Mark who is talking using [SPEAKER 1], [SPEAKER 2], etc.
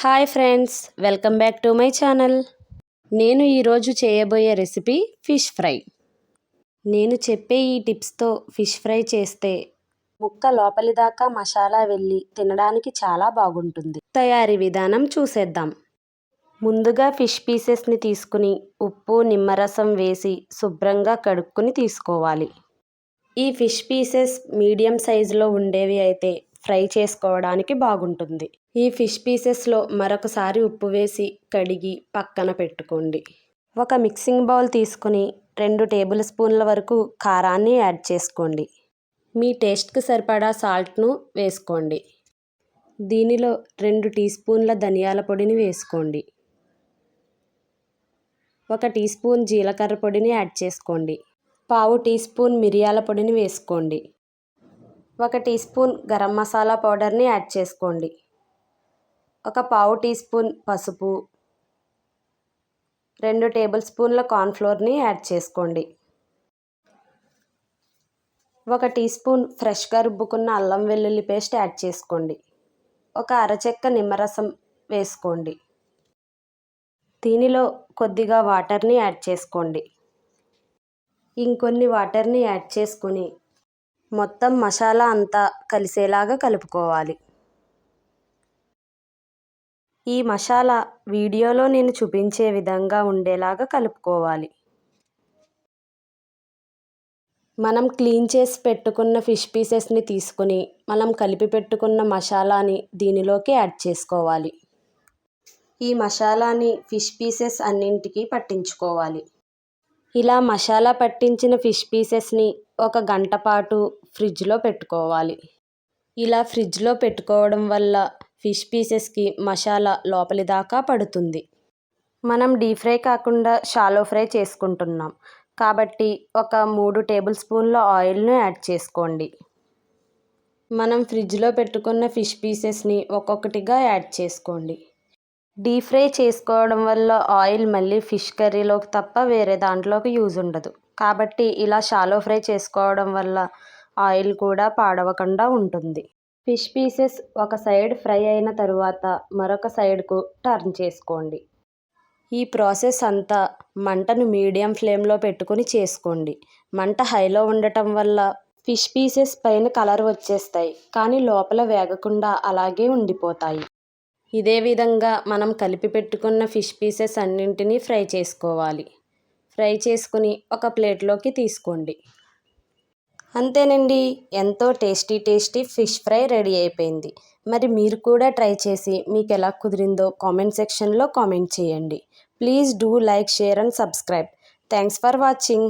[SPEAKER 1] Hi friends welcome back to my channel. నేను ఈరోజు చేయబోయే రెసిపీ ఫిష్ ఫ్రై. నేను చెప్పే ఈ టిప్స్తో ఫిష్ ఫ్రై చేస్తే ముక్క లోపలి దాకా మసాలా వెళ్ళి తినడానికి చాలా బాగుంటుంది. తయారీ విధానం చూసేద్దాం. ముందుగా ఫిష్ పీసెస్ని తీసుకుని ఉప్పు నిమ్మరసం వేసి శుభ్రంగా కడుక్కుని తీసుకోవాలి. ఈ ఫిష్ పీసెస్ మీడియం సైజులో ఉండేవి అయితే ఫ్రై చేసుకోవడానికి బాగుంటుంది. ఈ ఫిష్ పీసెస్లో మరొకసారి ఉప్పు వేసి కడిగి పక్కన పెట్టుకోండి. ఒక మిక్సింగ్ బౌల్ తీసుకుని రెండు టేబుల్ స్పూన్ల వరకు కారాన్ని యాడ్ చేసుకోండి. మీ టేస్ట్కి సరిపడా సాల్ట్ను వేసుకోండి. దీనిలో రెండు టీ స్పూన్ల ధనియాల పొడిని వేసుకోండి. ఒక టీ స్పూన్ జీలకర్ర పొడిని యాడ్ చేసుకోండి. పావు టీ స్పూన్ మిరియాల పొడిని వేసుకోండి. ఒక టీ స్పూన్ గరం మసాలా పౌడర్ని యాడ్ చేసుకోండి. ఒక పావు టీ స్పూన్ పసుపు రెండు టేబుల్ స్పూన్ల కార్న్ఫ్లోర్ని యాడ్ చేసుకోండి. ఒక టీ స్పూన్ ఫ్రెష్గా రుబ్బుకున్న అల్లం వెల్లుల్లి పేస్ట్ యాడ్ చేసుకోండి. ఒక అరచెక్క నిమ్మరసం వేసుకోండి. దీనిలో కొద్దిగా వాటర్ని యాడ్ చేసుకోండి. ఇంకొన్ని వాటర్ని యాడ్ చేసుకొని మొత్తం మసాలా అంతా కలిసేలాగా కలుపుకోవాలి. ఈ మసాలా వీడియోలో నేను చూపించే విధంగా ఉండేలాగా కలుపుకోవాలి. మనం క్లీన్ చేసి పెట్టుకున్న ఫిష్ పీసెస్ని తీసుకుని మనం కలిపి పెట్టుకున్న మసాలాని దీనిలోకి యాడ్ చేసుకోవాలి. ఈ మసాలాని ఫిష్ పీసెస్ అన్నింటికి పట్టించుకోవాలి. ఇలా మసాలా పట్టించిన ఫిష్ పీసెస్ని ఒక గంట పాటు ఫ్రిడ్జ్లో పెట్టుకోవాలి. ఇలా ఫ్రిడ్జ్లో పెట్టుకోవడం వల్ల ఫిష్ పీసెస్కి మసాలా లోపలి దాకా పడుతుంది. మనం డీప్ ఫ్రై కాకుండా షాలో ఫ్రై చేసుకుంటున్నాం. కాబట్టి ఒక మూడు టేబుల్ స్పూన్ల ఆయిల్ను యాడ్ చేసుకోండి. మనం ఫ్రిడ్జ్లో పెట్టుకున్న ఫిష్ పీసెస్ని ఒక్కొక్కటిగా యాడ్ చేసుకోండి. డీప్ ఫ్రై చేసుకోవడం వల్ల ఆయిల్ మళ్ళీ ఫిష్ కర్రీలోకి తప్ప వేరే దాంట్లోకి యూజ్ ఉండదు. కాబట్టి ఇలా షాలో ఫ్రై చేసుకోవడం వల్ల ఆయిల్ కూడా పాడవకుండా ఉంటుంది. ఫిష్ పీసెస్ ఒక సైడ్ ఫ్రై అయిన తరువాత మరొక సైడ్కు టర్న్ చేసుకోండి. ఈ ప్రాసెస్ అంతా మంటను మీడియం ఫ్లేమ్లో పెట్టుకుని చేసుకోండి. మంట హైలో ఉండటం వల్ల ఫిష్ పీసెస్ పైన కలర్ వచ్చేస్తాయి కానీ లోపల వేగకుండా అలాగే ఉండిపోతాయి. ఇదే విధంగా మనం కలిపి పెట్టుకున్న ఫిష్ పీసెస్ అన్నింటినీ ఫ్రై చేసుకోవాలి. ఫ్రై చేసుకుని ఒక ప్లేట్లోకి తీసుకోండి. అంతేనండి. ఎంతో tasty tasty fish fry ready అయిపోయింది. మరి మీరు కూడా ట్రై చేసి మీకు ఎలా కుదిరిందో కామెంట్ సెక్షన్లో కామెంట్ చేయండి. Please do like share and subscribe. Thanks for watching.